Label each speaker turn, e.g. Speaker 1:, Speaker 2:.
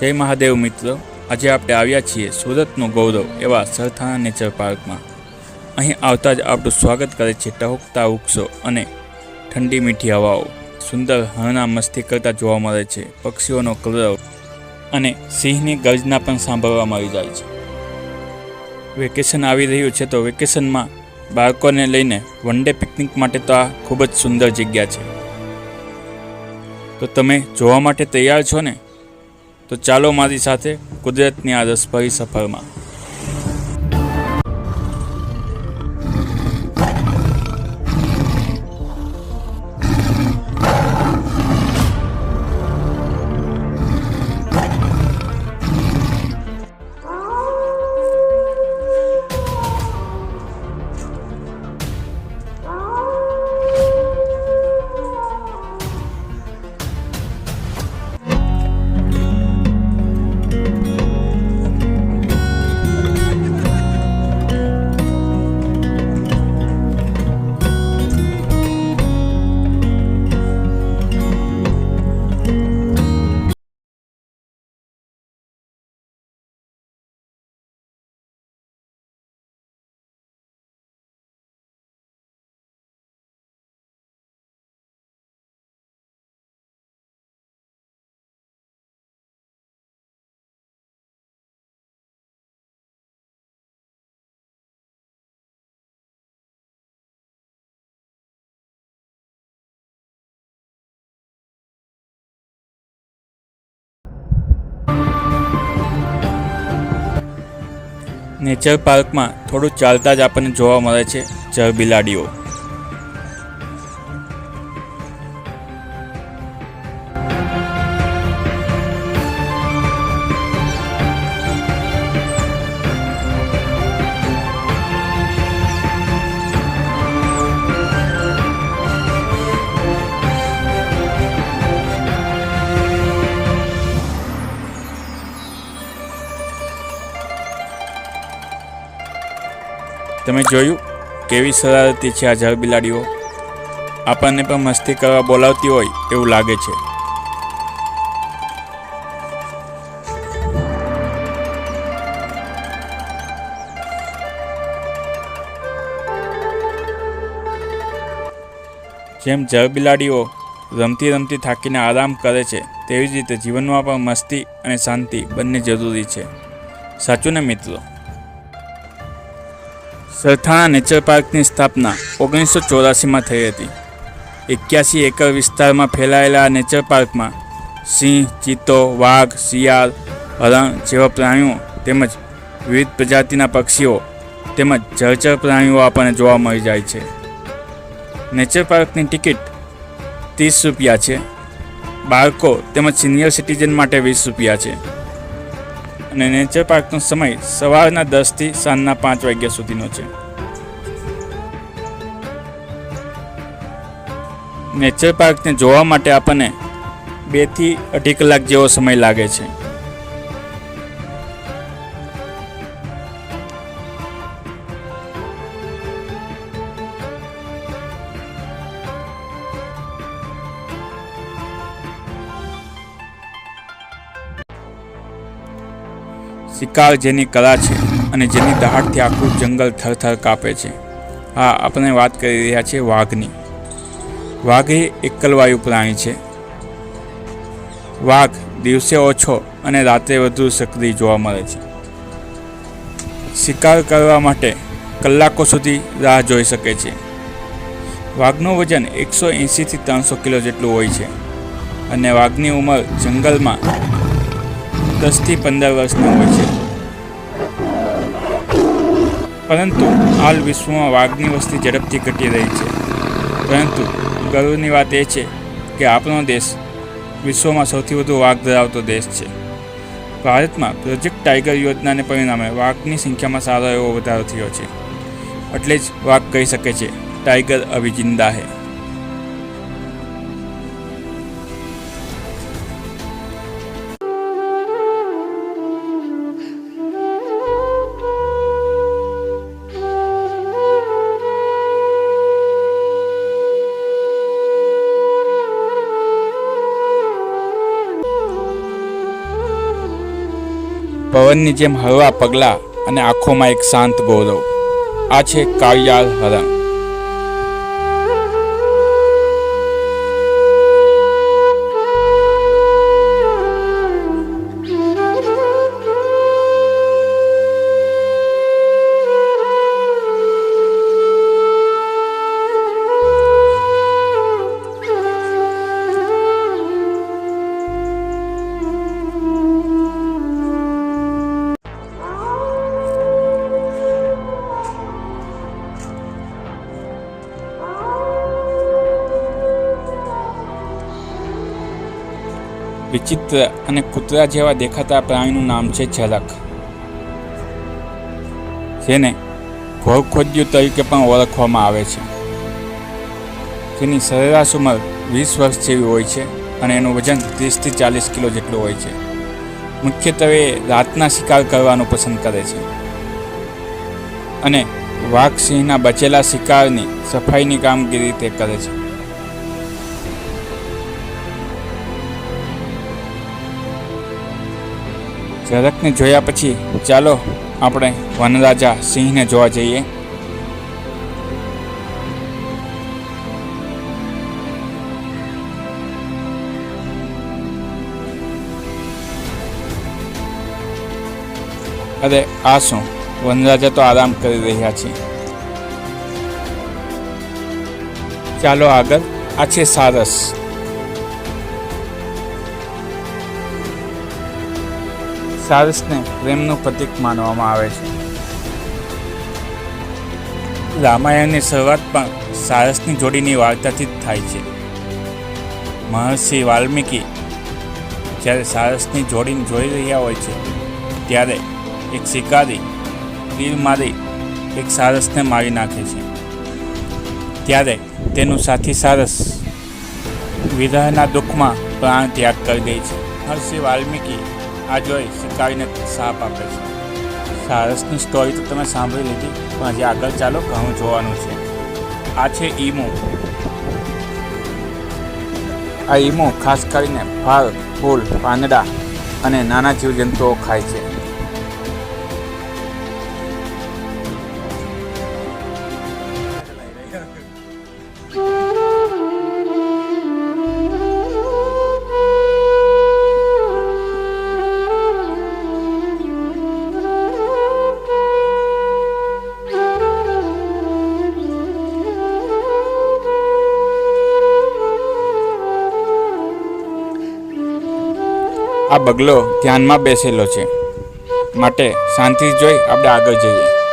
Speaker 1: જય મહાદેવ મિત્રો. આજે આપણે આવ્યા છીએ સુરતનું ગૌરવ એવા સરથાણા નેચર પાર્કમાં. અહીં આવતા જ આપણું સ્વાગત કરે છે ટહુકતા વૃક્ષો અને ઠંડી મીઠી હવાઓ. સુંદર હરણા મસ્તી કરતા જોવા મળે છે, પક્ષીઓનો કલરવ અને સિંહની ગર્જના પણ સાંભળવા મળી જાય છે. વેકેશન આવી રહ્યું છે તો વેકેશનમાં બાળકોને લઈને વન ડે પિકનિક માટે તો આ ખૂબ જ સુંદર જગ્યા છે. તો તમે જોવા માટે તૈયાર છો ને? તો ચાલો મારી સાથે કુદરતની આ રસભરી સફરમાં નેચર પાર્કમાં થોડું ચાલતા જ આપણને જોવા મળે છે ચર બિલાડીઓ. તમે જોયું કેવી શરારતી છે આ જળ બિલાડીઓ આપણને પણ મસ્તી કરવા બોલાવતી હોય એવું લાગે છે. જેમ જળ બિલાડીઓ રમતી રમતી થાકીને આરામ કરે છે, તેવી જ રીતે જીવનમાં પણ મસ્તી અને શાંતિ બંને જરૂરી છે. સાચું ને મિત્રો? સરથાણા નેચર પાર્કની સ્થાપના ઓગણીસો ચોરાસીમાં થઈ હતી. એક્યાસી એકર વિસ્તારમાં ફેલાયેલા આ નેચર પાર્કમાં સિંહ, ચિત્તો, વાઘ, શિયાળ, હરણ જેવા પ્રાણીઓ તેમજ વિવિધ પ્રજાતિના પક્ષીઓ તેમજ જળચર પ્રાણીઓ આપણને જોવા મળી જાય છે. નેચર પાર્કની ટિકિટ ત્રીસ રૂપિયા છે. બાળકો તેમજ સિનિયર સિટીઝન માટે વીસ રૂપિયા છે. અને નેચર પાર્કનો સમય સવારના દસથી સાંજના પાંચ વાગ્યા સુધીનો છે. નેચર પાર્કને જોવા માટે આપણને બેથી અઢી કલાક જેવો સમય લાગે છે. શિકાર જેની કલા છે અને જેની દહાડથી આખું જંગલ થરથર કાપે છે. હા, આપણે વાત કરી રહ્યા છીએ વાઘની. વાઘ એ એકલવાયુ પ્રાણી છે. વાઘ દિવસે ઓછો અને રાત્રે વધુ સક્રિય જોવા મળે છે. શિકાર કરવા માટે કલાકો સુધી રાહ જોઈ શકે છે. વાઘનું વજન એકસો એંશીથી ત્રણસો કિલો જેટલું હોય છે અને વાઘની ઉંમર જંગલમાં દસથી પંદર વર્ષની હોય છે. પરંતુ હાલ વિશ્વમાં વાઘની વસ્તી ઝડપથી ઘટી રહી છે. પરંતુ ગર્વની વાત એ છે કે આપણો દેશ વિશ્વમાં સૌથી વધુ વાઘ ધરાવતો દેશ છે. ભારતમાં પ્રોજેક્ટ ટાઈગર યોજનાને પરિણામે વાઘની સંખ્યામાં સારો એવો વધારો થયો છે. એટલે જ વાઘ કહી શકે છે ટાઈગર અભી જિંદા હૈ. પવનની જેમ હળવા પગલાં અને આંખોમાં એક શાંત ગૌરવ આ છે કાળિયાળ હરણ. વિચિત્ર અને કૂતરા જેવા દેખાતા પ્રાણીનું નામ છે ઝલક. જેને ઘોડખોદ્યું તરીકે પણ ઓળખવામાં આવે છે. જેની સરેરાશ ઉંમર વીસ વર્ષ જેવી હોય છે અને એનું વજન ત્રીસથી ચાલીસ કિલો જેટલું હોય છે. મુખ્યત્વે રાતના શિકાર કરવાનું પસંદ કરે છે. અને વાઘ સિંહના બચેલા શિકારની સફાઈની કામગીરી તે કરે છે. ઝરકને જોયા પછી ચાલો આપણે વનરાજા સિંહને જોવા જઈએ. અરે, આ શું? વનરાજા તો આરામ કરી રહ્યા છે. ચાલો આગળ. આ છે સારસ. સારસને પ્રેમનું પ્રતીક માનવામાં આવે છે. રામાયણની શરૂઆત પણ સારસની જોડીની વાર્તાથી જ થાય છે. મહર્ષિ વાલ્મીકી જ્યારે સારસની જોડીને જોઈ રહ્યા હોય છે, ત્યારે એક શિકારી તીર મારી એક સારસને મારી નાખે છે. ત્યારે તેનું સાથી સારસ વિરહના દુઃખમાં પ્રાણ ત્યાગ કરી દે છે. મહર્ષિ વાલ્મીકી આ જોઈ શિકારીને સાપ આપે છે. સારસની સ્ટોરી તો તમે સાંભળી લીધી, પણ હજી આગળ ચાલો, ઘણું જોવાનું છે. આ છે ઈમો. આ ઈમો ખાસ કરીને ફળ ફૂલ, પાંદડા અને નાના જીવજંતુઓ ખાય છે. આ બગલો ધ્યાનમાં બેસેલો છે. માટે શાંતિ જોઈ આપણે આગળ જઈએ.